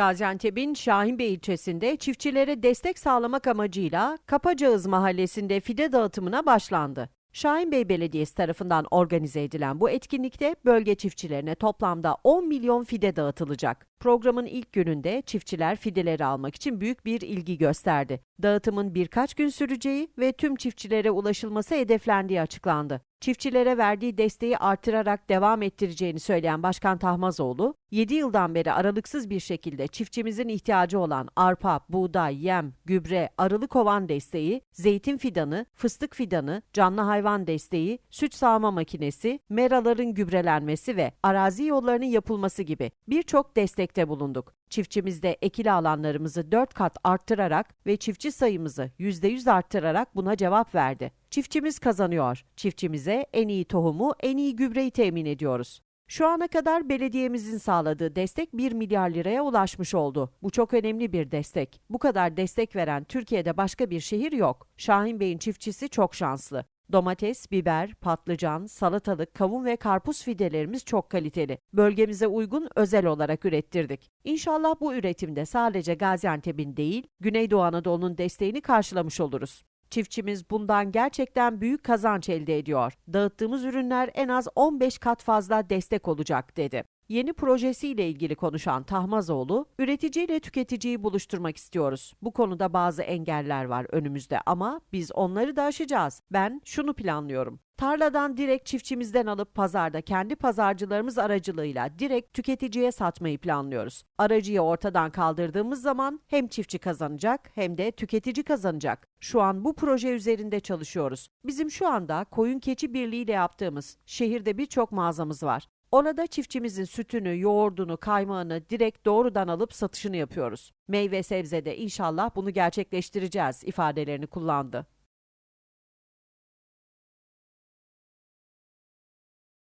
Gaziantep'in Şahinbey ilçesinde çiftçilere destek sağlamak amacıyla Kapacağız mahallesinde fide dağıtımına başlandı. Şahinbey Belediyesi tarafından organize edilen bu etkinlikte bölge çiftçilerine toplamda 10 milyon fide dağıtılacak. Programın ilk gününde çiftçiler fideleri almak için büyük bir ilgi gösterdi. Dağıtımın birkaç gün süreceği ve tüm çiftçilere ulaşılması hedeflendiği açıklandı. Çiftçilere verdiği desteği artırarak devam ettireceğini söyleyen Başkan Tahmazoğlu, 7 yıldan beri aralıksız bir şekilde çiftçimizin ihtiyacı olan arpa, buğday, yem, gübre, arılı kovan desteği, zeytin fidanı, fıstık fidanı, canlı hayvan desteği, süt sağma makinesi, meraların gübrelenmesi ve arazi yollarının yapılması gibi birçok destekte bulunduk. Çiftçimizde ekili alanlarımızı 4 kat arttırarak ve çiftçi sayımızı %100 arttırarak buna cevap verdi. Çiftçimiz kazanıyor. Çiftçimize en iyi tohumu, en iyi gübreyi temin ediyoruz. Şu ana kadar belediyemizin sağladığı destek 1 milyar liraya ulaşmış oldu. Bu çok önemli bir destek. Bu kadar destek veren Türkiye'de başka bir şehir yok. Şahin Bey'in çiftçisi çok şanslı. Domates, biber, patlıcan, salatalık, kavun ve karpuz fidelerimiz çok kaliteli. Bölgemize uygun özel olarak ürettirdik. İnşallah bu üretimde sadece Gaziantep'in değil, Güneydoğu Anadolu'nun desteğini karşılamış oluruz. Çiftçimiz bundan gerçekten büyük kazanç elde ediyor. Dağıttığımız ürünler en az 15 kat fazla destek olacak dedi. Yeni projesiyle ilgili konuşan Tahmazoğlu, üreticiyle tüketiciyi buluşturmak istiyoruz. Bu konuda bazı engeller var önümüzde ama biz onları da aşacağız. Ben şunu planlıyorum. Tarladan direkt çiftçimizden alıp pazarda kendi pazarcılarımız aracılığıyla direkt tüketiciye satmayı planlıyoruz. Aracıyı ortadan kaldırdığımız zaman hem çiftçi kazanacak hem de tüketici kazanacak. Şu an bu proje üzerinde çalışıyoruz. Bizim şu anda koyun keçi birliği ile yaptığımız şehirde birçok mağazamız var. Orada çiftçimizin sütünü, yoğurdunu, kaymağını direkt doğrudan alıp satışını yapıyoruz. Meyve sebzede inşallah bunu gerçekleştireceğiz ifadelerini kullandı.